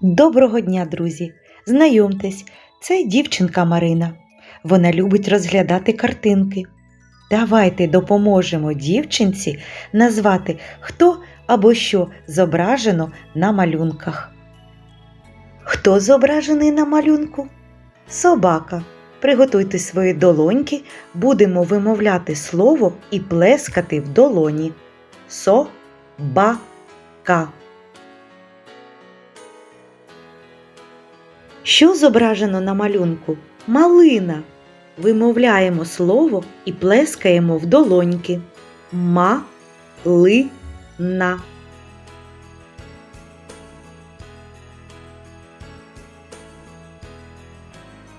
Доброго дня, друзі! Знайомтесь, це дівчинка Марина. Вона любить розглядати картинки. Давайте допоможемо дівчинці назвати, хто або що зображено на малюнках. Хто зображений на малюнку? Собака. Приготуйте свої долоньки, будемо вимовляти слово і плескати в долоні. Со-ба-ка. Що зображено на малюнку? Малина. Вимовляємо слово і плескаємо в долоньки. Ма-ли-на.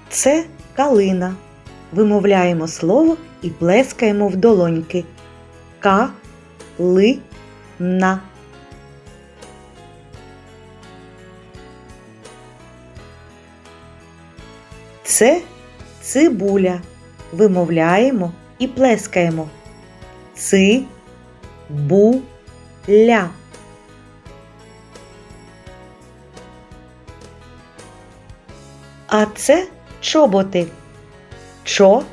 Це калина. Вимовляємо слово і плескаємо в долоньки. Ка-ли-на. Це цибуля. Вимовляємо і плескаємо. Ци-бу-ля. А це чоботи. Чо-бо-ти.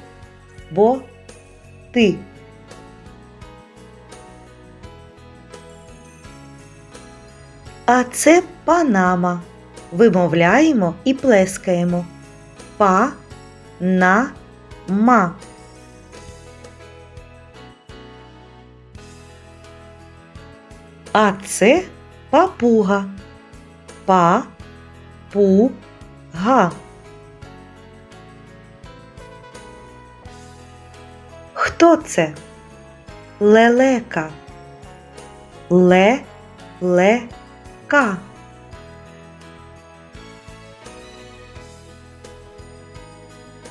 А це панама. Вимовляємо і плескаємо па на ма. А це папуга. Па пу га. Хто це? Лелека. Ле ле ка.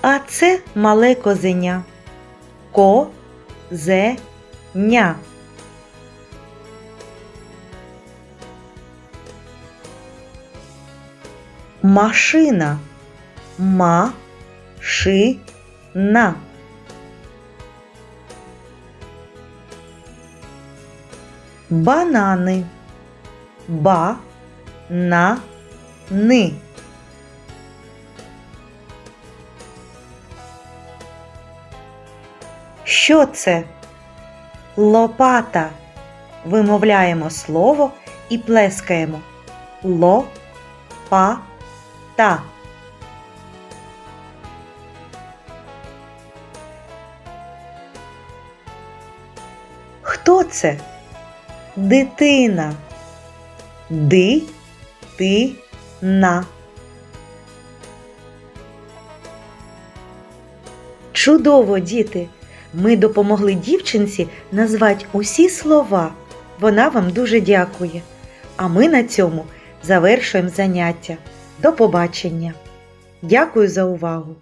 А це мале козеня. Ко-зе-ня. Машина. Ма-ши-на. Банани. Ба-на-ни. Що це? Лопата. Вимовляємо слово і плескаємо. Ло-па-та. Хто це? Дитина. Ди-ти-на. Чудово, діти! Ми допомогли дівчинці назвати усі слова. Вона вам дуже дякує. А ми на цьому завершуємо заняття. До побачення. Дякую за увагу!